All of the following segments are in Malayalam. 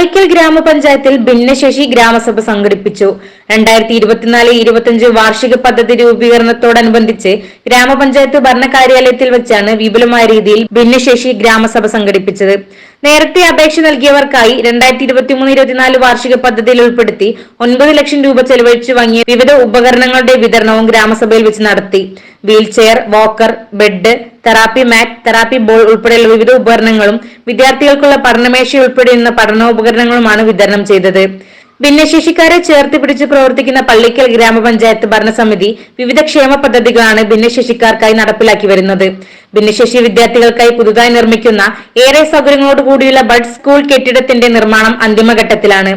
പള്ളിക്കൽ ഗ്രാമപഞ്ചായത്തിൽ ഭിന്നശേഷി ഗ്രാമസഭ സംഘടിപ്പിച്ചു. രണ്ടായിരത്തി ഇരുപത്തിനാല് ഇരുപത്തിയഞ്ച് വാർഷിക പദ്ധതി രൂപീകരണത്തോടനുബന്ധിച്ച് ഗ്രാമപഞ്ചായത്ത് ഭരണകാര്യാലയത്തിൽ വെച്ചാണ് വിപുലമായ രീതിയിൽ ഭിന്നശേഷി ഗ്രാമസഭ സംഘടിപ്പിച്ചത്. നേരത്തെ അപേക്ഷ നൽകിയവർക്കായി രണ്ടായിരത്തി ഇരുപത്തിമൂന്ന് ഇരുപത്തിനാല് വാർഷിക പദ്ധതിയിൽ ഉൾപ്പെടുത്തി ഒൻപത് ലക്ഷം രൂപ ചെലവഴിച്ചു വാങ്ങിയ വിവിധ ഉപകരണങ്ങളുടെ വിതരണവും ഗ്രാമസഭയിൽ വെച്ച് നടത്തി. Wheelchair walker bed therapy mat therapy ball ഉൾപ്പെടെയുള്ള വിവിധ ഉപകരണങ്ങളും വിദ്യാർത്ഥികൾക്കുള്ള പഠനമേശ ഉൾപ്പെടെയുള്ള പഠനോപകരണങ്ങളുമാണ് വിതരണം ചെയ്തത്. ഭിന്നശേഷിക്കാരെ ചേർത്ത് പിടിച്ച് പ്രവർത്തിക്കുന്ന പള്ളിക്കൽ ഗ്രാമപഞ്ചായത്ത് ഭരണസമിതി വിവിധ ക്ഷേമ പദ്ധതികളാണ് ഭിന്നശേഷിക്കാർക്കായി നടപ്പിലാക്കി വരുന്നത്. ഭിന്നശേഷി വിദ്യാർത്ഥികൾക്കായി പുതുതായി നിർമ്മിക്കുന്ന ഏറെ സൗകര്യങ്ങളോട് കൂടിയുള്ള ബഡ് സ്കൂൾ കെട്ടിടത്തിന്റെ നിർമ്മാണം അന്തിമഘട്ടത്തിലാണ്.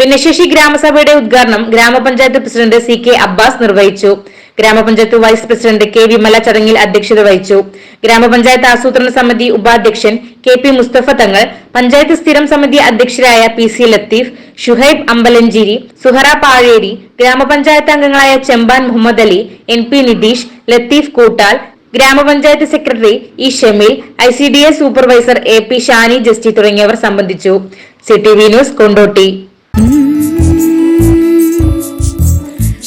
ഭിന്നശേഷി ഗ്രാമസഭയുടെ ഉദ്ഘാടനം ഗ്രാമപഞ്ചായത്ത് പ്രസിഡന്റ് സി കെ അബ്ബാസ് നിർവഹിച്ചു. ഗ്രാമപഞ്ചായത്ത് വൈസ് പ്രസിഡന്റ് കെ വിമല ചടങ്ങിൽ അധ്യക്ഷത വഹിച്ചു. ഗ്രാമപഞ്ചായത്ത് ആസൂത്രണ സമിതി ഉപാധ്യക്ഷൻ കെ പി മുസ്തഫ തങ്ങൾ പഞ്ചായത്ത് സ്ഥിരം സമിതി അധ്യക്ഷരായ പി സി ലത്തീഫ് ഷുഹൈബ് അമ്പലഞ്ചേരി സുഹറ പാഴേരി ഗ്രാമപഞ്ചായത്ത് അംഗങ്ങളായ ചെമ്പാൻ മുഹമ്മദ് അലി എൻ പി നിതീഷ് ലത്തീഫ് കൂട്ടാൽ ഗ്രാമപഞ്ചായത്ത് secretary E Shameel I C D S supervisor A P Shani Justy തുടങ്ങിയവർ സംബന്ധിച്ചു. C T V news Kondotty.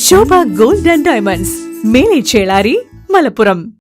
Shobha gold and diamonds. Mele Chelari Malappuram.